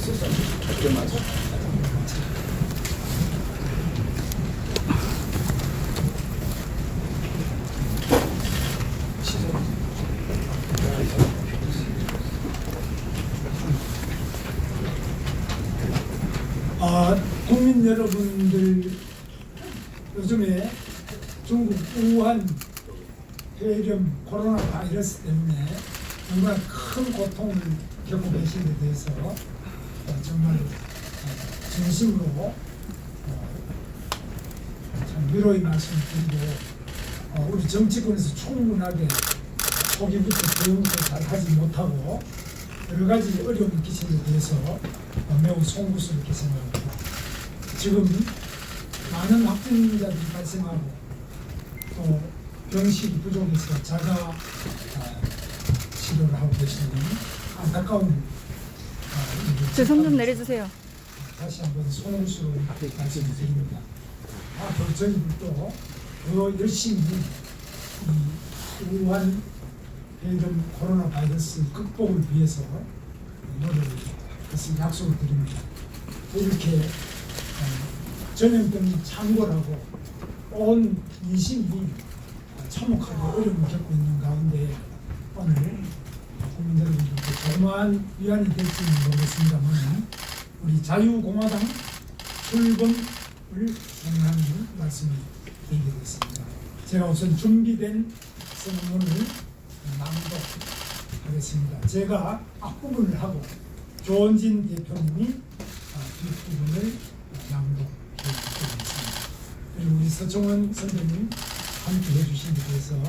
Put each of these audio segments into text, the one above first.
맞아. 아, 국민 여러분들 요즘에 중국 우한 폐렴 코로나 바이러스 때문에 정말 큰 고통을 겪고 계신 데 대해서 어, 정말 어, 진심으로 어, 참 위로의 말씀을 드리고 어, 우리 정치권에서 충분하게 초기부터 대응도 잘 하지 못하고 여러 가지 어려움을 끼친 데 대해서 어, 매우 송구스럽게 생각합니다. 지금 많은 확진자들이 발생하고 또 병실이 부족해서 자가 어, 치료를 하고 계시는 안타까운 제 손 좀 내려주세요. 다시 한번 송구스러운 말씀을 드립니다. 앞으로 저희들도 더 열심히 이 우한 폐렴 코로나 바이러스 극복을 위해서 노력을 약속을 드립니다. 이렇게 어, 전염병이 창궐하고 온 인심이 참혹하고 어려움을 겪고 있는 가운데 오늘 국민 조그마한 위안이 될지는 모르겠습니다만 우리 자유공화당 출범을 공유하는 말씀을 드리겠습니다. 제가 우선 준비된 선언문을 낭독하겠습니다. 제가 앞부분을 하고 조원진 대표님이 아, 뒷부분을 낭독해 드리겠습니다. 그리고 우리 서청원 선생님 함께 해주신 데 대해서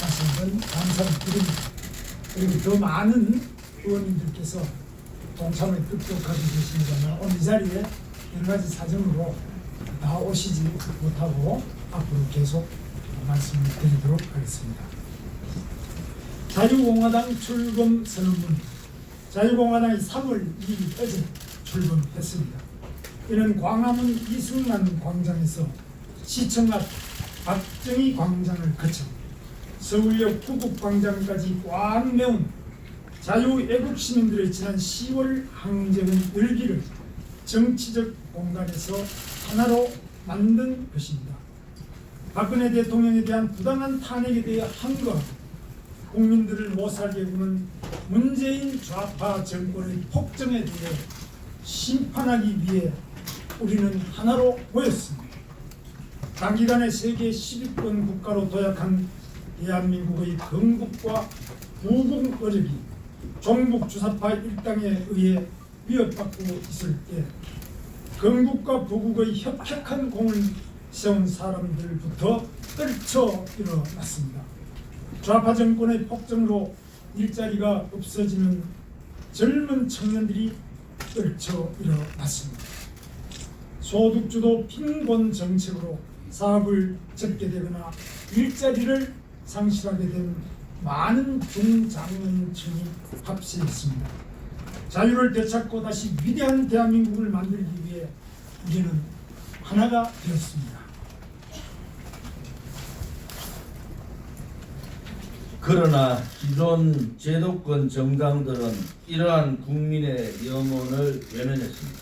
다시 한번 감사를 드립니다. 그리고 더 많은 의원님들께서 동참을 급격하게 계십니다만 오늘 이 자리에 여러 가지 사정으로 나오시지 못하고 앞으로 계속 말씀을 드리도록 하겠습니다. 자유공화당 출범 선언문 자유공화당이 3월 2일 어제 출범했습니다. 이는 광화문 이승만 광장에서 시청 앞 박정희 광장을 거쳐 서울역 구국광장까지 꽉 메운 자유애국 시민들의 지난 10월 항쟁의 열기를 정치적 공간에서 하나로 만든 것입니다. 박근혜 대통령에 대한 부당한 탄핵에 대해 항거하고 국민들을 못살게 구는 문재인 좌파 정권의 폭정에 대해 심판하기 위해 우리는 하나로 모였습니다. 단기간에 세계 10위권 국가로 도약한 대한민국의 건국과 부국 어력이 종북 주사파 일당에 의해 위협받고 있을 때 건국과 부국의 협력한 공을 세운 사람들부터 떨쳐 일어났습니다. 좌파 정권의 폭정으로 일자리가 없어지는 젊은 청년들이 떨쳐 일어났습니다. 소득주도 빈곤 정책으로 사업을 접게 되거나 일자리를 상실하게 된 많은 중장년층이 합세했습니다. 자유를 되찾고 다시 위대한 대한민국을 만들기 위해 우리는 하나가 되었습니다. 그러나 기존 제도권 정당들은 이러한 국민의 영혼을 외면했습니다.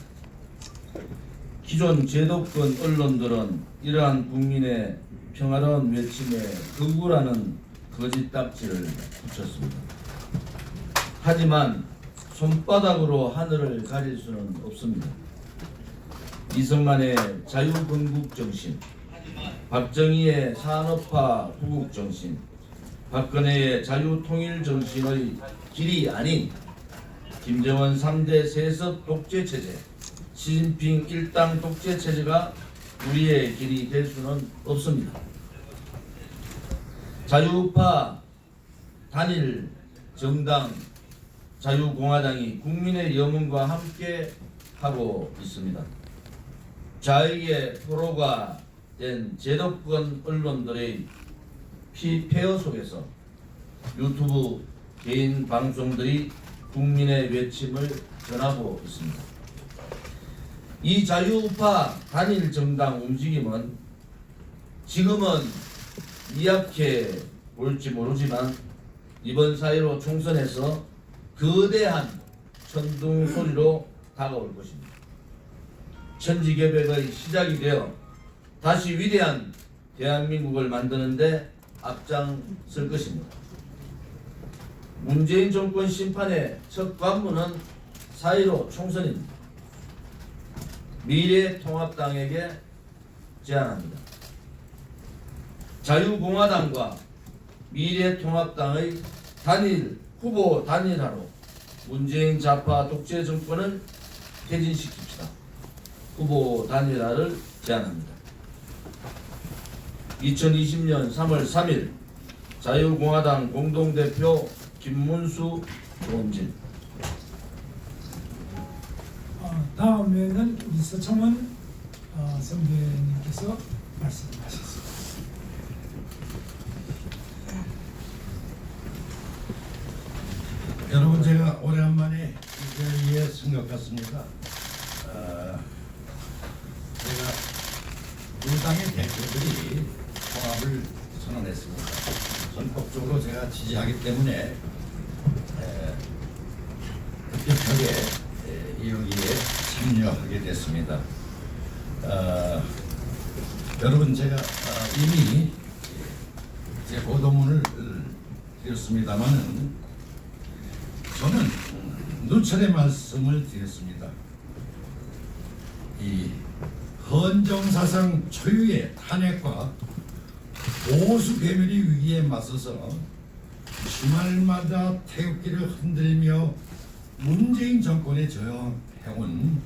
기존 제도권 언론들은 이러한 국민의 평화로운 외침에 극우라는 거짓 딱지를 붙였습니다. 하지만 손바닥으로 하늘을 가릴 수는 없습니다. 이승만의 자유건국 정신, 박정희의 산업화 후국 정신, 박근혜의 자유통일 정신의 길이 아닌 김정은 3대 세습 독재 체제, 시진핑 일당 독재 체제가 우리의 길이 될 수는 없습니다. 자유파 단일 정당 자유공화당이 국민의 영혼과 함께 하고 있습니다. 좌익의 포로가 된 제도권 언론들의 피폐어 속에서 유튜브 개인 방송들이 국민의 외침을 전하고 있습니다. 이 자유우파 단일 정당 움직임은 지금은 미약해 볼지 모르지만 이번 사회로 총선에서 거대한 천둥 소리로 다가올 것입니다. 천지개벽의 시작이 되어 다시 위대한 대한민국을 만드는데 앞장설 것입니다. 문재인 정권 심판의 첫 관문은 4.15 총선입니다. 미래통합당에게 제안합니다. 자유공화당과 미래통합당의 단일 후보 단일화로 문재인 좌파 독재 정권을 퇴진시킵시다. 후보 단일화를 제안합니다. 2020년 3월 3일 자유공화당 공동대표 김문수 조원진 어, 다음에는 우리 서청원 어, 선배님께서 말씀하셨습니다. 여러분 제가 오랜만에 이 자리에 쓴것 같습니다. 어, 제가 두 당의 대표들이 통합을 선언했습니다. 지지하기 때문에 에, 급격하게 여기에 참여하게 됐습니다. 어, 여러분 제가 어, 이미 제 보도문을 드렸습니다만은 저는 누차례 말씀을 드렸습니다. 이 헌정사상 초유의 탄핵과 보수 괴멸의 위기에 맞서서 주말마다 태극기를 흔들며 문재인 정권에 저항해온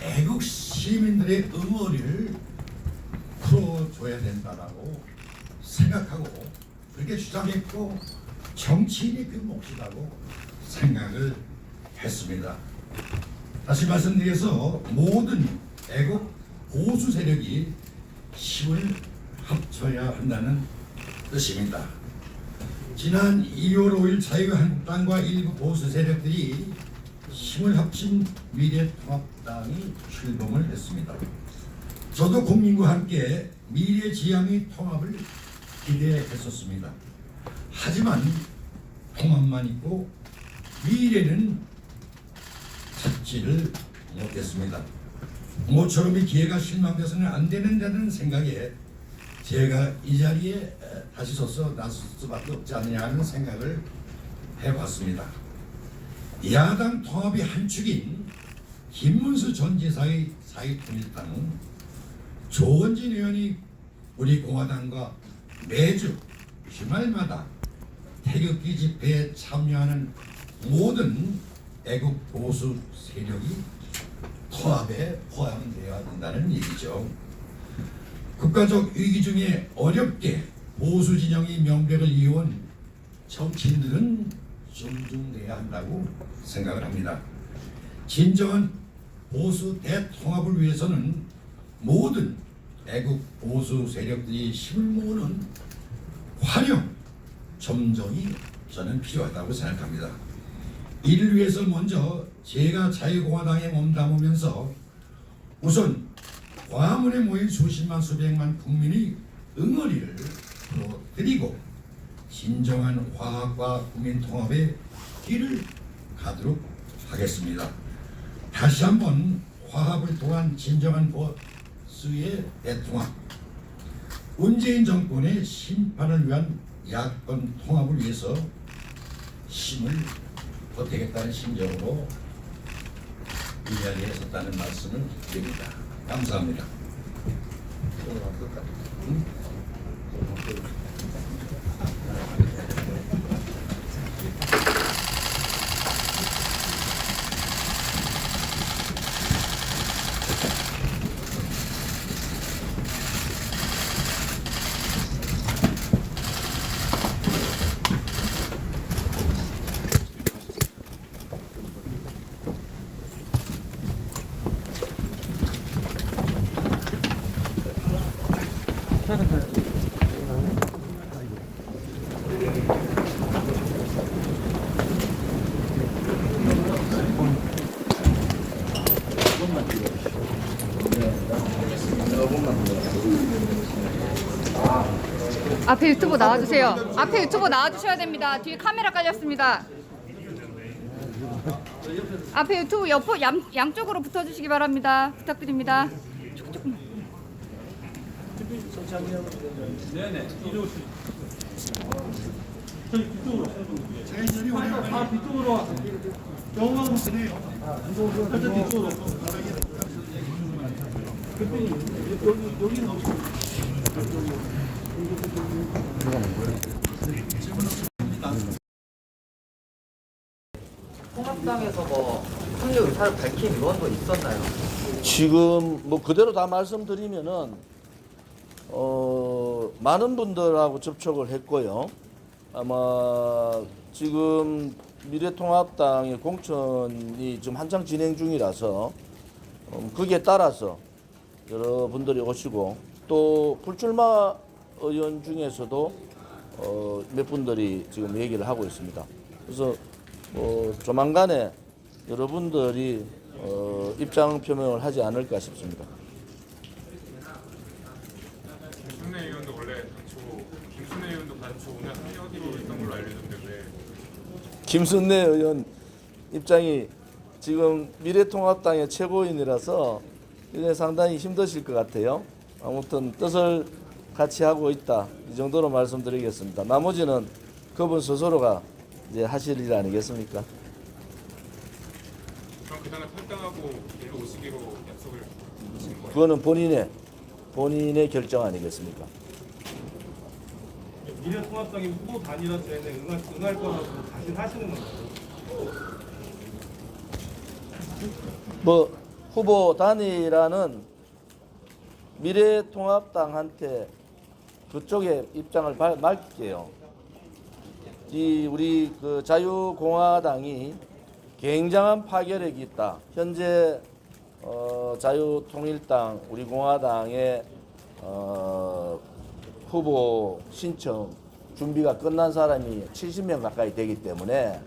애국 시민들의 응어리를 풀어줘야 된다라고 생각하고 그렇게 주장했고 정치인이 그 몫이라고 생각을 했습니다. 다시 말씀드려서 모든 애국 보수 세력이 힘을 합쳐야 한다는 뜻입니다. 지난 2월 5일 자유한국당과 일부 보수 세력들이 힘을 합친 미래통합당이 출범을 했습니다. 저도 국민과 함께 미래지향의 통합을 기대했었습니다. 하지만 통합만 있고 미래는 찾지를 못했습니다. 모처럼 이 기회가 실망돼서는 안 되는다는 생각에 제가 이 자리에 에, 다시 서서 나설 수밖에 없지 않느냐는 생각을 해봤습니다. 야당 통합의 한 축인 김문수 전 지사의 사회통일당은 조원진 의원이 우리 공화당과 매주 주말마다 태극기 집회에 참여하는 모든 애국 보수 세력이 통합에 포함되어야 한다는 얘기죠. 국가적 위기 중에 어렵게 보수 진영이 명백을 이어온 정치인들은 존중돼야 한다고 생각을 합니다. 진정한 보수 대통합을 위해서는 모든 애국 보수 세력들이 힘을 모으는 활용 점정이 저는 필요하다고 생각합니다. 이를 위해서 먼저 제가 자유공화당에 몸담으면서 우선 광화문에 모인 수십만 수백만 국민의 응어리를 풀어드리고 진정한 화합과 국민 통합의 길을 가도록 하겠습니다. 다시 한번 화합을 통한 진정한 보수의 대통합 문재인 정권의 심판을 위한 야권 통합을 위해서 힘을 보태겠다는 심정으로 이 자리에 섰다는 말씀을 드립니다. 감사합니다. 앞에 유튜브 나와주세요. 앞에 유튜브 나와주셔야 됩니다. 뒤에 카메라 깔렸습니다. 앞에 유튜브 옆 양, 양쪽으로 붙어주시기 바랍니다. 부탁드립니다. 조금만. 네네 뒤쪽으로 뒤쪽으로 여기는 없어 뭐? 지금 뭐 그대로 다 말씀드리면은 어 많은 분들하고 접촉을 했고요. 아마 지금 미래통합당의 공천이 지금 한창 진행 중이라서 음, 거기에 따라서 여러분들이 오시고 또 불출마 의원 중에서도 어, 몇 분들이 지금 얘기를 하고 있습니다. 그래서 어, 조만간에 여러분들이 어, 입장 표명을 하지 않을까 싶습니다. 김순애 의원도 원래 단초 김순애 의원도 단초 오늘 합류하기로 했던 걸로 알려졌는데 왜 김순례 의원 입장이 지금 미래통합당의 최고인이라서 이게 상당히 힘드실 것 같아요. 아무튼 뜻을 같이 하고 있다 이 정도로 말씀드리겠습니다. 나머지는 그분 스스로가 이제 하실 일 아니겠습니까? 그럼 그당을 탈당하고 일로 오시기로 약속을 하신 거예요? 그거는 본인의 본인의 결정 아니겠습니까? 미래통합당이 후보 단일화제에 응할, 응할 거라고 다시 하시는 건가요? 뭐 후보 단일화는 미래통합당한테 그쪽의 입장을 발- 밝힐게요. 이 우리 그 자유공화당이 굉장한 파괴력이 있다. 현재 어, 자유통일당 우리 공화당의 어, 후보 신청 준비가 끝난 사람이 70명 가까이 되기 때문에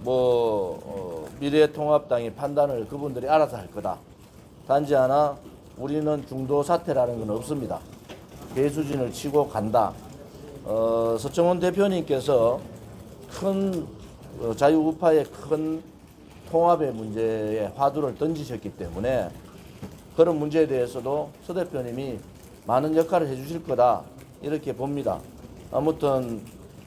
뭐 어, 미래통합당이 판단을 그분들이 알아서 할 거다. 단지 하나 우리는 중도 사태라는 건 없습니다. 배수진을 치고 간다. 어, 서청원 대표님께서 큰 어, 자유우파의 큰 통합의 문제에 화두를 던지셨기 때문에 그런 문제에 대해서도 서 대표님이 많은 역할을 해주실 거다 이렇게 봅니다. 아무튼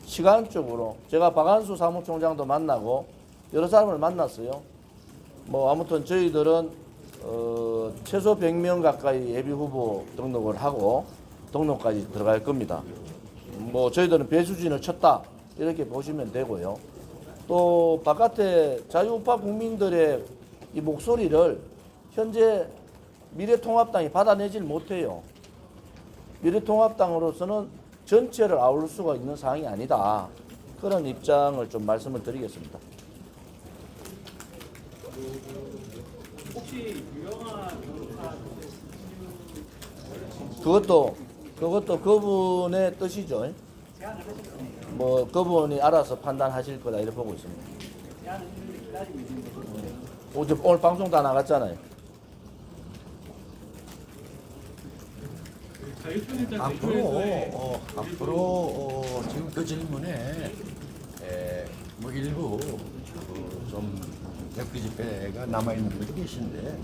시간적으로 제가 박한수 사무총장도 만나고 여러 사람을 만났어요. 뭐 아무튼 저희들은 어, 최소 100명 가까이 예비 후보 등록을 하고 등록까지 들어갈 겁니다. 뭐 저희들은 배수진을 쳤다 이렇게 보시면 되고요. 또 바깥에 자유우파 국민들의 이 목소리를 현재 미래통합당이 받아내질 못해요. 미래통합당으로서는 전체를 아울 수가 있는 상황이 아니다. 그런 입장을 좀 말씀을 드리겠습니다. 그것도 그것도 그분의 뜻이죠. 뭐 그분이 알아서 판단하실 거다 이렇게 보고 있습니다. 오늘 오늘 방송 다 나갔잖아요. 앞으로 대표에서의 어, 앞으로 어, 지금 그 질문에 에, 뭐 일부 그좀 대표 집회가 남아 있는 분들이 계신데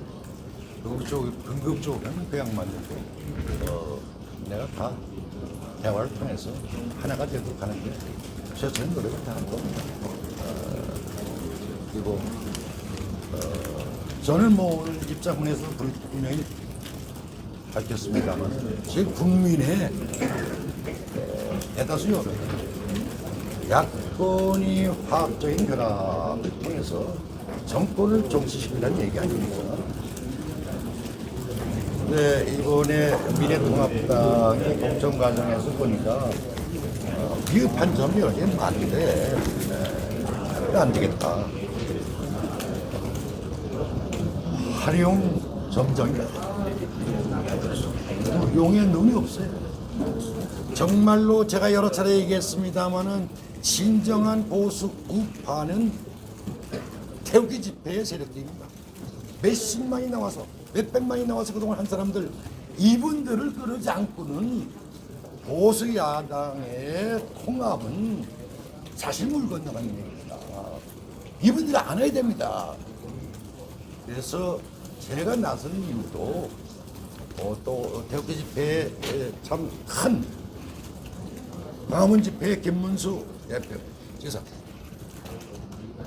그쪽 근급 쪽은 그 양반들도 어, 내가 다 대화를 통해서 하나가 되도록 하는데 최선의 노력을 다할 겁니다. 어, 그리고 어, 저는 뭐 오늘 입장문에서 불- 분명히 밝혔습니다만 지금 국민의 어, 대다수 여론 야권이 화학적인 결합을 통해서 정권을 정치시키라는 얘기 아닙니까? 네, 이번에 미래통합당의 공천 과정에서 보니까 어, 비흡한 점이 개 많은데 네, 안 되겠다. 활용 점정이다. 용의 눈이 없어요. 정말로 제가 여러 차례 얘기했습니다마는 진정한 보수 우파는 태우기 집회의 세력들입니다. 몇십만이 나와서 몇백만이 나와서 그동안 한 사람들 이분들을 끌지 않고는 보수 야당의 통합은 사실 물 건너가는 얘기입니다. 이분들이 안아야 됩니다. 그래서 제가 나선 이유도 어, 또 태극기 집회에 참큰 광화문 집회 김문수 대표 지사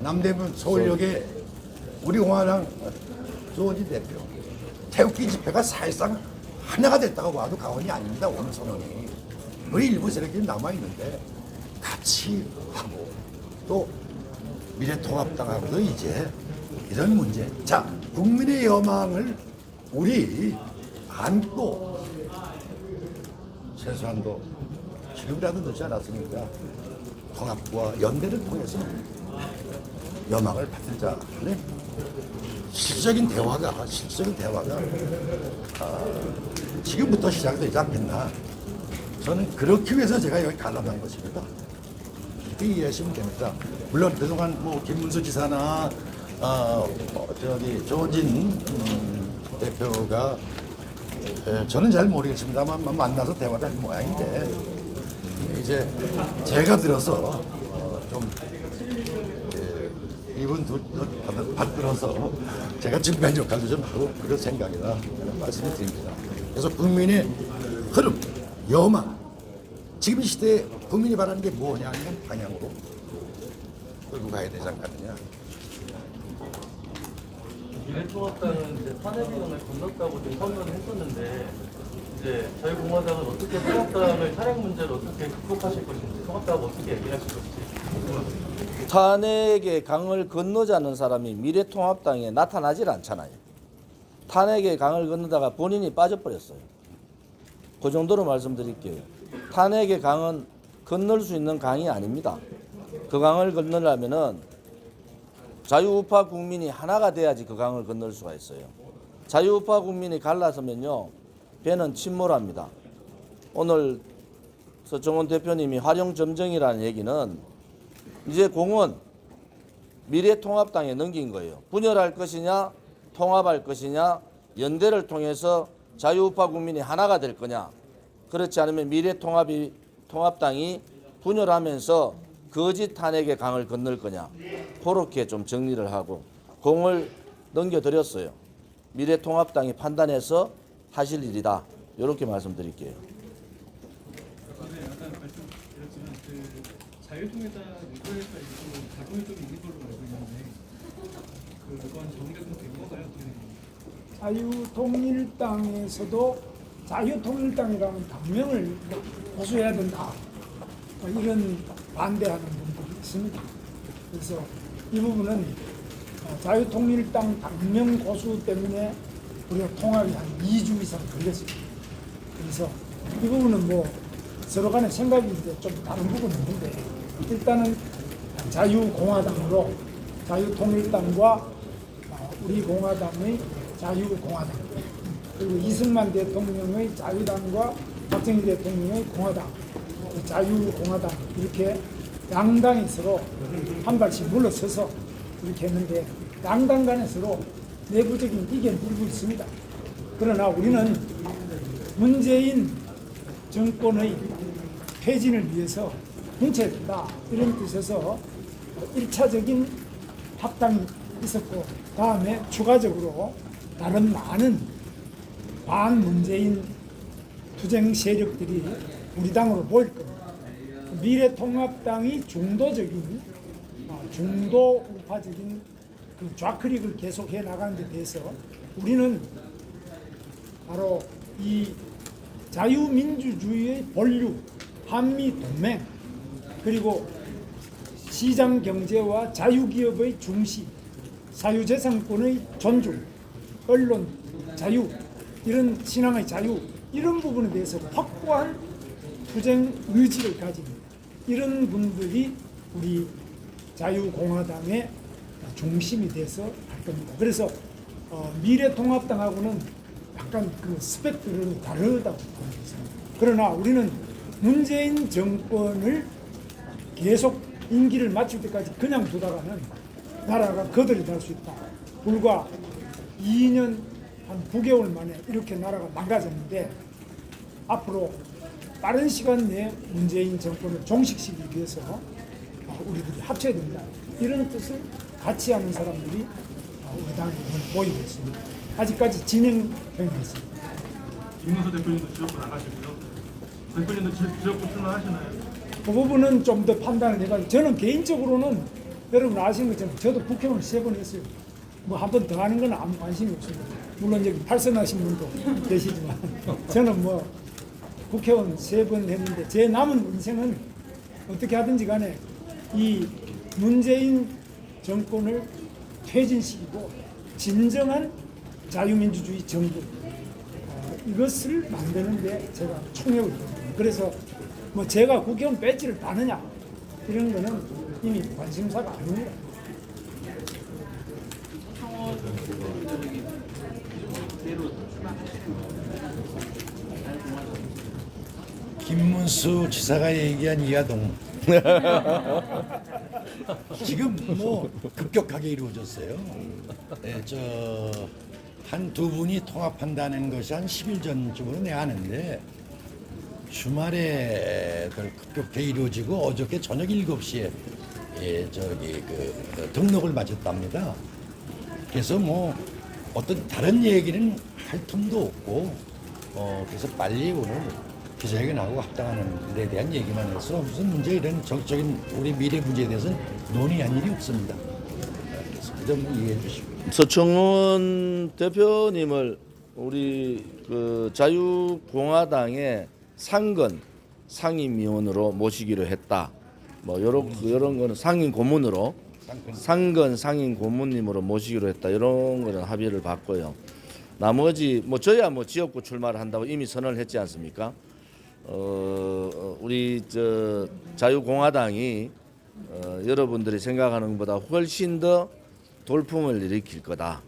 남대문 서울역에 우리 공화당 조원진 대표 태극기 집회가 사실상 하나가 됐다고 봐도 과언이 아닙니다 오늘 선언이. 우리 일부 세력들이 남아있는데 같이 하고 또 미래통합당하고도 이제 이런 문제. 자 국민의 여망을 우리 안고 최소한도 지금이라도 늦지 않았으니까? 통합과 연대를 통해서 여망을 받들자 하는 실질적인 대화가 실질적인 대화가 아, 지금부터 시작되지 않겠나? 저는 그렇기 위해서 제가 여기 관람한 것입니다. 이해하시면 됩니다. 물론 그동안 뭐 김문수 지사나 어, 어, 저기 조진 음, 대표가 에, 저는 잘 모르겠습니다만 뭐 만나서 대화를 할 모양인데 이제 제가 들어서 예, 이분 두 받- 받들어서 제가 증명 역할도 좀 하고 그런 생각이다 말씀을 드립니다. 그래서 국민의 흐름, 여망 지금 이 시대에 국민이 바라는 게 뭐냐 하는 방향으로 끌고 가야 되지 않겠느냐. 미래통합당은 이제 탄핵위원을 건넜다고 지금 선언을 했었는데 이제 저희 공화당은 어떻게 통합당을 탄핵 문제를 어떻게 극복하실 것인지 통합당은 어떻게 얘기하실 것인지 탄핵의 강을 건너자는 사람이 미래통합당에 나타나질 않잖아요. 탄핵의 강을 건너다가 본인이 빠져버렸어요. 그 정도로 말씀드릴게요. 탄핵의 강은 건널 수 있는 강이 아닙니다. 그 강을 건너려면은 자유우파 국민이 하나가 돼야지 그 강을 건널 수가 있어요. 자유우파 국민이 갈라서면요, 배는 침몰합니다. 오늘 서정원 대표님이 활용점정이라는 얘기는 이제 공은 미래통합당에 넘긴 거예요. 분열할 것이냐, 통합할 것이냐, 연대를 통해서 자유우파 국민이 하나가 될 거냐. 그렇지 않으면 미래통합이 통합당이 분열하면서 거짓 탄핵의 강을 건널 거냐. 그렇게 좀 정리를 하고 공을 넘겨드렸어요. 미래통합당이 판단해서 하실 일이다. 이렇게 말씀드릴게요. 그 자유통일당 의회에서 좀 작용이 좀 있는 걸로 알고 있는데 그건 정리가 된 건가요? 자유통일당에서도 자유통일당이라는 당명을 고수해야 된다. 뭐 이런 반대하는 분들이 있습니다. 그래서 이 부분은 어, 자유통일당 당명 고수 때문에 우리가 통합이 한 2주 이상 걸렸습니다. 그래서 이 부분은 뭐 서로 간에 생각이 이제 좀 다른 부분이 있는데 일단은 자유공화당으로 자유통일당과 어, 우리 공화당의 자유공화당 그리고 이승만 대통령의 자유당과 박정희 대통령의 공화당 그 자유공화당 이렇게 양당이 서로 한 발씩 물러서서 이렇게 했는데 양당 간에 서로 내부적인 이견 일부 있습니다. 그러나 우리는 문재인 정권의 폐진을 위해서 뭉쳐야 된다 이런 뜻에서 일차적인 합당이 있었고 다음에 추가적으로 다른 많은 반문재인 투쟁 세력들이 우리 당으로 모일 겁니다. 미래통합당이 중도적인 어, 중도 우파적인 그 좌클릭을 계속해 나가는 데 대해서 우리는 바로 이 자유민주주의의 본류, 한미 동맹, 그리고 시장 경제와 자유기업의 중시, 사유재산권의 존중, 언론 자유, 이런 신앙의 자유, 이런 부분에 대해서 확고한 투쟁 의지를 가진 이런 분들이 우리 자유공화당의 중심이 돼서 할 겁니다. 그래서 어, 미래통합당하고는 약간 그 스펙트럼이 다르다고 것입니다. 그러나 우리는 문재인 정권을 계속 임기를 마칠 때까지 그냥 두다가는 나라가 거들이 날 수 있다. 불과 2년 한 9개월 만에 이렇게 나라가 망가졌는데 앞으로 빠른 시간 내에 문재인 정권을 종식시키기 위해서 우리들이 합쳐야 된다. 이런 뜻을 같이 하는 사람들이 우리 그 당에 모이고 있습니다. 아직까지 진행형이 있습니다. 김문수 대표님도 지역구 나가시고요. 대표님도 지- 지역구 출마하시나요? 그 부분은 좀 더 판단을 해가지고 저는 개인적으로는 여러분 아시는 것처럼 저도 국회의원 세번 했어요. 뭐 한 번 더 하는 건 아무 관심이 없습니다. 물론 여기 팔선하신 분도 계시지만 저는 뭐 국회의원 세 번 했는데 제 남은 인생은 어떻게 하든지 간에 이 문재인 정권을 퇴진시키고 진정한 자유민주주의 정부 어, 이것을 만드는 데 제가 총력을. 그래서 뭐 제가 국회의원 배지를 다느냐 이런 거는 이미 관심사가 아닙니다. 김문수 지사가 얘기한 이하동 지금 뭐 급격하게 이루어졌어요. 네, 저한 두 분이 통합한다는 것이 한 10일 전쯤으로 내 아는데 주말에 그 급격하게 이루어지고 어저께 저녁 7시에 예, 저기 그 등록을 마쳤답니다. 그래서 뭐 어떤 다른 얘기는 할 틈도 없고 어 그래서 빨리 오늘 기자회견하고 합당하는 데 대한 얘기만 해서 무슨 문제 이런 적적인 우리 미래 문제에 대해서는 논의한 일이 없습니다. 그래서 그점 이해해 주시고 서청원 대표님을 우리 그 자유공화당의 상근 상임위원으로 모시기로 했다. 뭐 요런 요런 거는 상임 고문으로 상근 상임 고문님으로 모시기로 했다. 이런 거는 합의를 봤고요. 나머지 뭐 저야 뭐 지역구 출마를 한다고 이미 선언을 했지 않습니까? 어 어, 우리 저 자유공화당이 어, 여러분들이 생각하는 것보다 훨씬 더 돌풍을 일으킬 거다.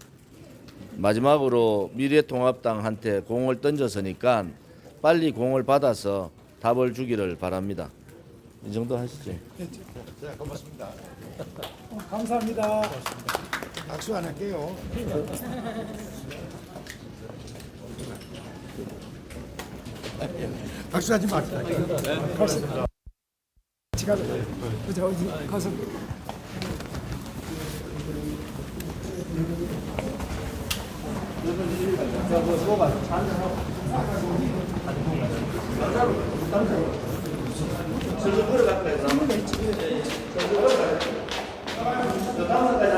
마지막으로 미래통합당한테 공을 던졌으니까 빨리 공을 받아서 답을 주기를 바랍니다. 이 정도 하시죠. 자 고맙습니다. 어, 감사합니다. 악수 안 할게요. 박수하지 마세요. 같이 가자. 그죠? 어디 가서 저거 걸어갈까요? 저거 걸어갈까요?